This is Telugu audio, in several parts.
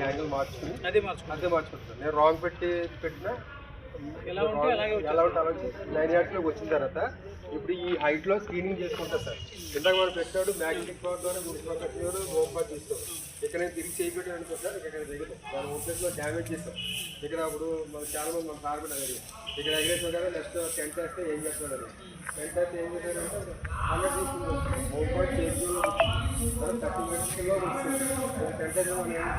యాంగిల్ మార్చుకుని అదే మార్చుకో అదే మార్చుకుంటాను నేను రాంగ్ పెట్టి పెట్టినా ఎలా ఉంటే అలాగే ఎలా ఉంటే అలా నైన్ యార్డ్స్లోకి వచ్చిన తర్వాత ఇప్పుడు ఈ హైట్లో స్క్రీనింగ్ చేసుకుంటా సార్. ఇందాక మనం పెట్టాడు మ్యాగ్నెటిక్ పవర్ ద్వారా గుర్తుపట్టాడు హోమ్ పార్ట్ తీస్తాం ఇక్కడ తిరిగి చేయబెట్టి అనుకుంటాను ఇక్కడ దిగుతాం దాని ఓపెన్లో డ్యామేజ్ చేస్తాం ఇక్కడ అప్పుడు మన చాలా మంది మన కార్బన్ అది ఇక్కడ ఎగరేసిన కదా నెక్స్ట్ టెంట్ వేస్తే ఏం చేస్తున్నారు టెంట్ వేస్తే ఏం చేశారంటే హండ్రెడ్ తీసుకుంటాం హోమ్ పార్ట్ చేసి థర్టీ మినిట్స్లో వస్తుంది టెంట్ అయితే మనం ఏం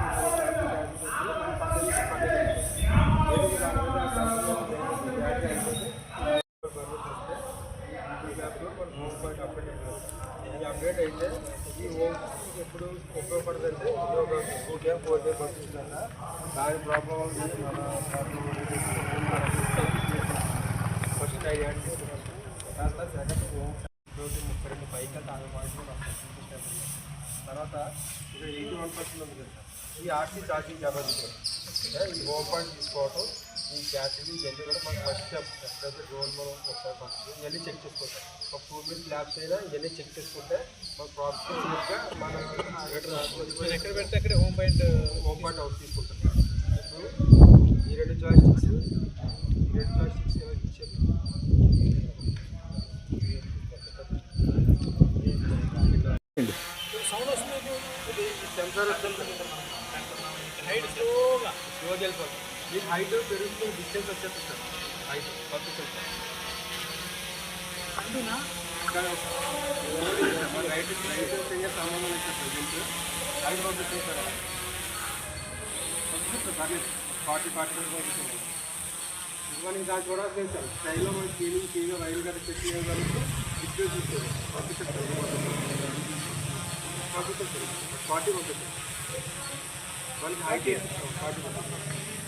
అప్డేట్ అయితే ఈ హోమ్ ఎప్పుడు ఉపయోగపడుతుందంటే ఇది ఒక టూ డే ఫోర్ డే పడుతుందన్న దాని ప్రాబ్లం వల్ల మన ఫస్ట్ ఐదు అంటే తర్వాత సెకండ్ హోమ్ రోజు ముప్పై రెండు పైకి తాను తర్వాత ఇక్కడ ఎయిటీ వన్ పర్సెంట్ ఉంది కదా ఈ ఆర్సీ ఛార్జింగ్ కెపాసిటీ ఈ హోమ్ పాయింట్ తీసుకోవటం ఈ క్యాటరీ ఇవన్నీ కూడా మనకి ఫస్ట్ ఎప్పుడైతే డ్రోన్ మనం ఒకసారి పంపుతుంది ఇవన్నీ చెక్ చేసుకుంటాం ఒక టూ మినిట్స్ ల్యాబ్స్ అయినా ఇవన్నీ చెక్ చేసుకుంటే మన ప్రాసెస్ మన ఎక్కడ పెడితే అక్కడ home point home point out తీసుకుంటాం సెన్సార్ హైట్ స్లోగా స్లోగా వెళ్ళిపోతుంది మీకు హైట్ పెరుగుతున్న డిస్టెన్స్ వచ్చేస్తుంది సార్. హైట్ పంపిస్తుంది అందునా రైట్ రైట్ ఫింగర్ సంబంధం లేదు ప్రజెంట్ హైట్ పంపిస్తుంది సార్ పంపిస్తుంది పర్లేదు ఫార్టీ ఫార్టీ ఫైవ్ పంపిస్తుంది ఇది మనకి దాన్ని చూడాల్సింది సార్ స్టైల్లో మనం క్లీనింగ్ చేయగా వైర్లు గట్రా చెక్ చేయగలిగితే విద్యుత్ చూస్తుంది పంపిస్తుంది పంపిస్తుంది ఫార్టీ పంపిస్తుంది మనకి హైట్ ఫార్టీ పంపిస్తుంది